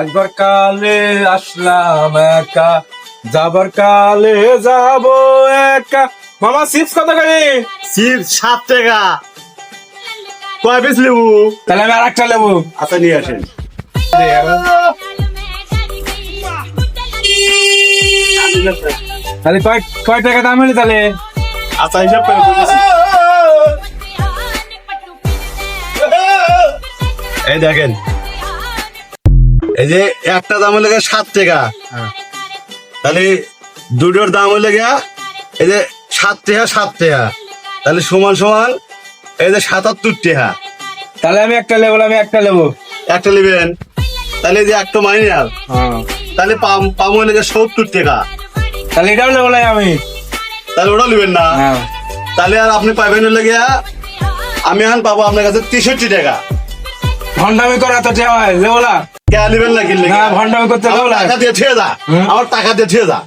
একবার কালে আসলাম একা যাবার কালে যাব একা। মামা চিপস কত করে? চিপস সাত টাকা। কয় পিস লেবু? তাহলে আমি আর একটা নেব আচ্ছা নিয়ে আসেন। তাহলে কয় কয় টাকা দাম হলে তাহলে? আচ্ছা হিসাব করে এই দেখেন এই যে একটা দাম হলে সাত টাকা। তাহলে দুটোর দাম হলে গিয়া এই যে সাত টাকা সাত টাকা। তাহলে সমান সমান এই যে সাতাত্তর টাকা। তাহলে আমি একটা নেব আমি একটা নেব একটা নেবেন। তাহলে এই যে একটা মাইনাস হ্যাঁ। তাহলে পাম পাম হলে গিয়ে সত্তর টাকা। তাহলে এটাও নেব না আমি। তাহলে ওটা নেবেন না। হ্যাঁ। তাহলে আর আপনি পাইবেন হলে গিয়া আমি এখন পাবো আপনার কাছে তেষট্টি টাকা। ভন্ডামি করা তো হয় যে বলা কে নেবেন না কিনলে? না ভন্ডামি করতে বলা টাকা দিয়ে ছেড়ে যা। আমার টাকা দিয়ে ছেড়ে যা।